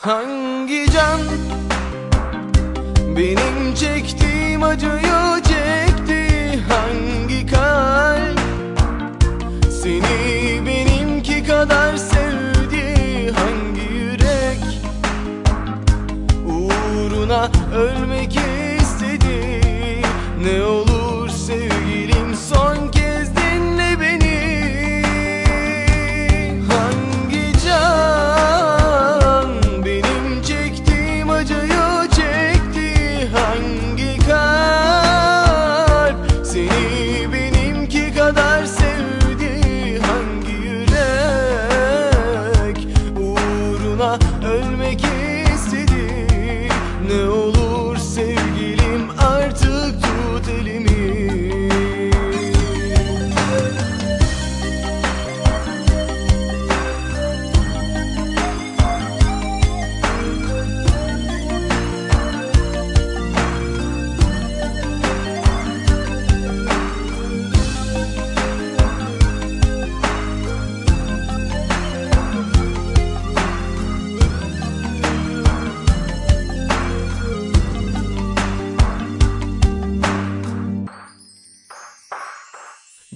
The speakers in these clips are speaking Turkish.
Hangi can? Benim çektiğim acıyı çekti. Hangi kalp? Seni benimki kadar sevdi. Hangi yürek? Uğruna ölmek istedi. Ne olur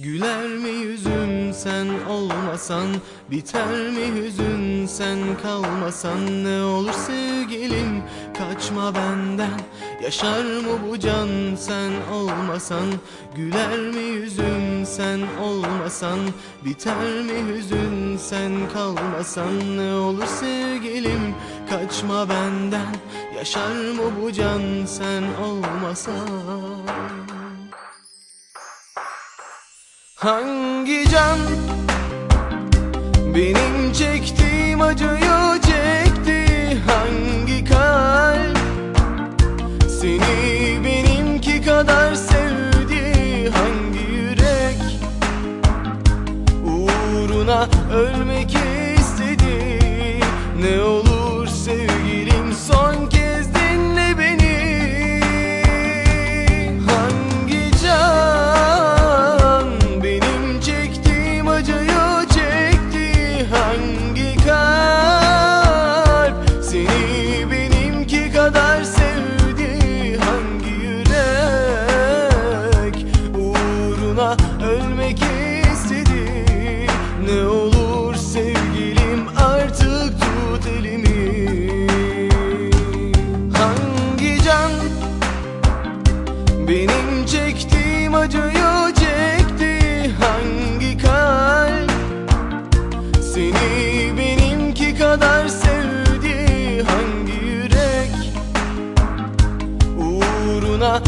Güler mi yüzüm sen olmasan Biter mi hüzün sen kalmasan? Ne olur sevgilim kaçma benden. Yaşar mı bu can sen olmasan? Güler mi yüzüm sen olmasan Biter mi hüzün sen kalmasan? Ne olur sevgilim kaçma benden. Yaşar mı bu can sen olmasan Hangi can? Benim çektiğim acıyı çekti. Hangi kalp? Seni benimki kadar sevdi. Hangi yürek? Uğruna ölmek ölmek istedi. Ne olur sevgilim artık tut elimi. Hangi can? Benim çektiğim acıyı çekti. Hangi kalp? Seni benimki kadar sevdi. Hangi yürek? Uğruna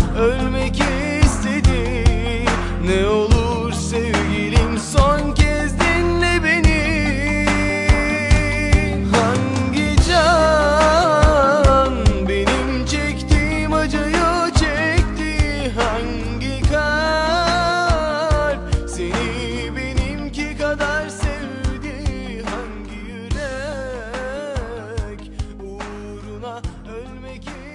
begin.